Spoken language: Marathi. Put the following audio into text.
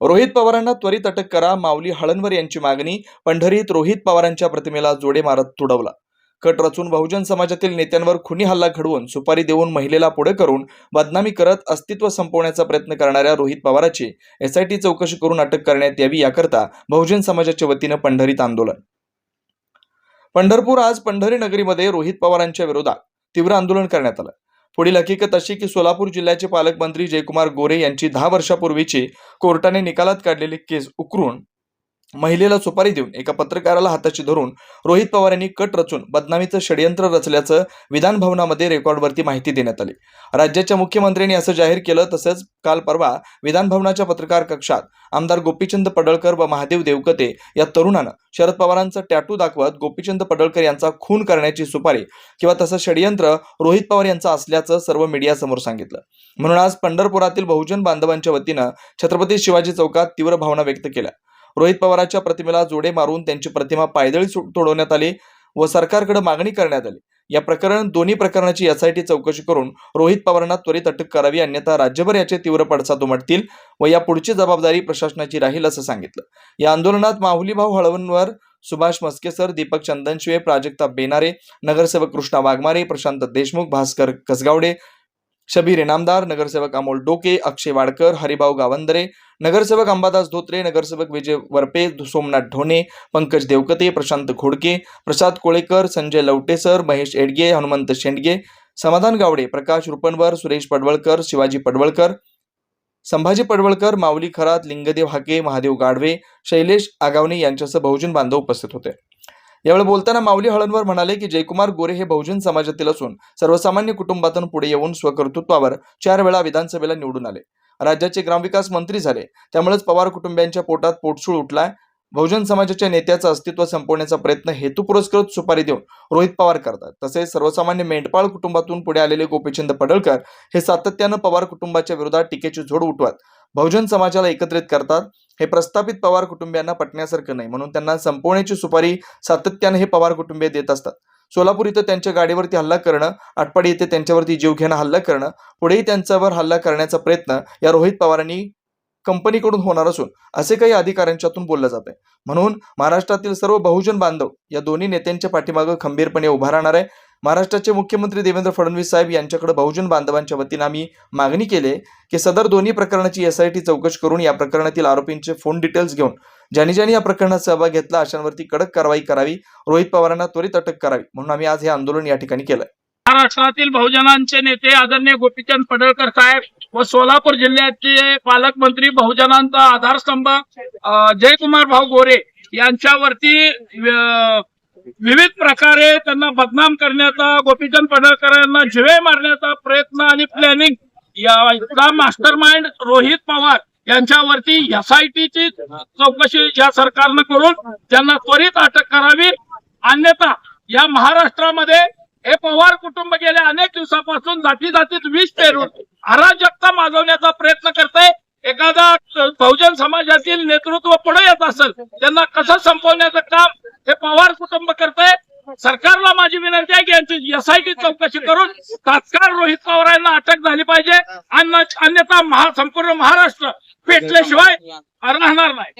रोहित पवारांना त्वरित अटक करा माऊली हळणवर यांची मागणी पंढरीत रोहित पवारांच्या प्रतिमेला जोडे मारत तुडवला. कट रचून बहुजन समाजातील नेत्यांवर खुनी हल्ला घडवून सुपारी देऊन महिलेला पुढे करून बदनामी करत अस्तित्व संपवण्याचा प्रयत्न करणाऱ्या रोहित पवाराची एसआयटी चौकशी करून अटक करण्यात यावी याकरता बहुजन समाजाच्या वतीनं पंढरीत आंदोलन. पंढरपूर आज पंढरी नगरीमध्ये रोहित पवारांच्या विरोधात तीव्र आंदोलन करण्यात आलं. पुढील हकीकत अशी की सोलापूर जिल्ह्याचे पालकमंत्री जयकुमार गोरे यांची दहा वर्षापूर्वीची कोर्टाने निकालात काढलेली केस उकरून महिलेला सुपारी देऊन एका पत्रकाराला हाताशी धरून रोहित पवार यांनी कट रचून बदनामीचं षडयंत्र रचल्याचं विधान भवनामध्ये रेकॉर्डवरती माहिती देण्यात आली. राज्याच्या मुख्यमंत्र्यांनी असं जाहीर केलं तसंच काल परवा विधान भवनाच्या पत्रकार कक्षात आमदार गोपीचंद पडळकर व महादेव देवकते या तरुणानं शरद पवारांचं टॅटू दाखवत गोपीचंद पडळकर यांचा खून करण्याची सुपारी किंवा तसं षडयंत्र रोहित पवार यांचं असल्याचं सर्व मीडियासमोर सांगितलं. म्हणून आज पंढरपुरातील बहुजन बांधवांच्या वतीनं छत्रपती शिवाजी चौकात तीव्र भावना व्यक्त केल्या. रोहित पवारांच्या प्रतिमेला जोडे मारून त्यांची प्रतिमा पायदळी सु- तोडवण्यात आली व सरकारकडे मागणी करण्यात आली. या प्रकरण दोन्ही प्रकरणाची एसआयटी चौकशी करून रोहित पवारांना त्वरित अटक करावी अन्यथा राज्यभर याचे तीव्र पडसाद उमटतील व या पुढची जबाबदारी प्रशासनाची राहील असं सांगितलं. या आंदोलनात माहुलीभाऊ हळवणवर सुभाष मस्केसर दीपक चंदनशिवे प्राजक्ता बेनारे नगरसेवक कृष्णा वाघमारे प्रशांत देशमुख भास्कर कसगावडे शबीर इनामदार नगरसेवक अमोल डोके अक्षय वाडकर हरिभाऊ गावंदरे नगरसेवक अंबादास धोत्रे नगरसेवक विजय वरपे सोमनाथ ढोणे पंकज देवकते प्रशांत घोडके प्रसाद कोळेकर संजय लवटेसर महेश एडगे हनुमंत शेंडगे समाधान गावडे प्रकाश रुपणवर सुरेश पडवळकर शिवाजी पडवळकर संभाजी पडवळकर माऊली खरात लिंगदेव हाके महादेव गाडवे शैलेश आगावणे यांच्यासह बहुजन बांधव उपस्थित होते. यावेळी बोलताना माऊली हळणवर म्हणाले की जयकुमार गोरे हे बहुजन समाजातील असून सर्वसामान्य कुटुंबातून पुढे येऊन स्वकर्तृत्वावर चार वेळा विधानसभेला निवडून आले. राज्याचे ग्रामविकास मंत्री झाले. त्यामुळेच पवार कुटुंबियांच्या पोटात पोटसूळ उठलाय. बहुजन समाजाच्या नेत्याचं अस्तित्व संपवण्याचा प्रयत्न हेतू पुरस्कृत सुपारी देऊन रोहित पवार करतात. तसेच सर्वसामान्य मेंढपाळ कुटुंबातून पुढे आलेले गोपीचंद पडळकर हे सातत्यानं पवार कुटुंबाच्या विरोधात टीकेची झोड उठवत. बहुजन समाजाला एकत्रित करतात. हे प्रस्थापित पवार कुटुंबियांना पटण्यासारखं नाही. म्हणून त्यांना संपवण्याची सुपारी सातत्याने हे पवार कुटुंबीय देत असतात. सोलापूर इथं त्यांच्या गाडीवरती हल्ला करणं आटपाडी येथे त्यांच्यावरती जीवघेणा हल्ला करणं पुढेही त्यांच्यावर हल्ला करण्याचा प्रयत्न या रोहित पवारांनी कंपनीकडून होणार असून असे काही अधिकाऱ्यांच्यातून बोललं जात आहे म्हणून महाराष्ट्रातील सर्व बहुजन बांधव या दोन्ही नेत्यांच्या पाठीमागं खंबीरपणे उभा राहणार आहे. महाराष्ट्राचे मुख्यमंत्री देवेंद्र फडणवीस साहेब यांच्याकडे बहुजन बांधवांच्या वतीनं आम्ही मागणी केली की सदर दोन्ही प्रकरणाची एसआयटी चौकशी करून या प्रकरणातील आरोपींचे फोन डिटेल्स घेऊन ज्यांनी ज्यांनी या प्रकरणात सहभाग घेतला अशांवरती कडक कारवाई करावी रोहित पवारांना त्वरित अटक करावी. म्हणून आम्ही आज हे आंदोलन या ठिकाणी केलं महाराष्ट्रातील बहुजनांचे नेते आदरणीय गोपीचंद पडळकर साहेब व सोलापूर जिल्ह्याचे पालकमंत्री बहुजनांचा आधारस्तंभ जयकुमार भाऊ गोरे यांच्यावरती विविध प्रकारे त्यांना बदनाम करण्याचा गोपीचंद पडळकरांना जिवे मारण्याचा प्रयत्न आणि प्लॅनिंग या मास्टर माइंड रोहित पवार यांच्यावरती एसआयटीची चौकशी या सरकारनं करून त्यांना त्वरित अटक करावी. अन्यथा या महाराष्ट्रामध्ये हे पवार कुटुंब गेल्या अनेक दिवसापासून जाती जातीत विष पेरून अराजकता माजवण्याचा प्रयत्न करते एखादा बहुजन समाजातील नेतृत्व पुढे येत असेल त्यांना कसं संपवण्याचं काम हे पवार कुटुंब करते सरकारला माझी विनंती आहे की यांची एसआयटी चौकशी करून तात्काळ रोहित पवार यांना अटक झाली पाहिजे. अन्य- अन्यथा महा संपूर्ण महाराष्ट्र पेटल्याशिवाय राहणार नाही.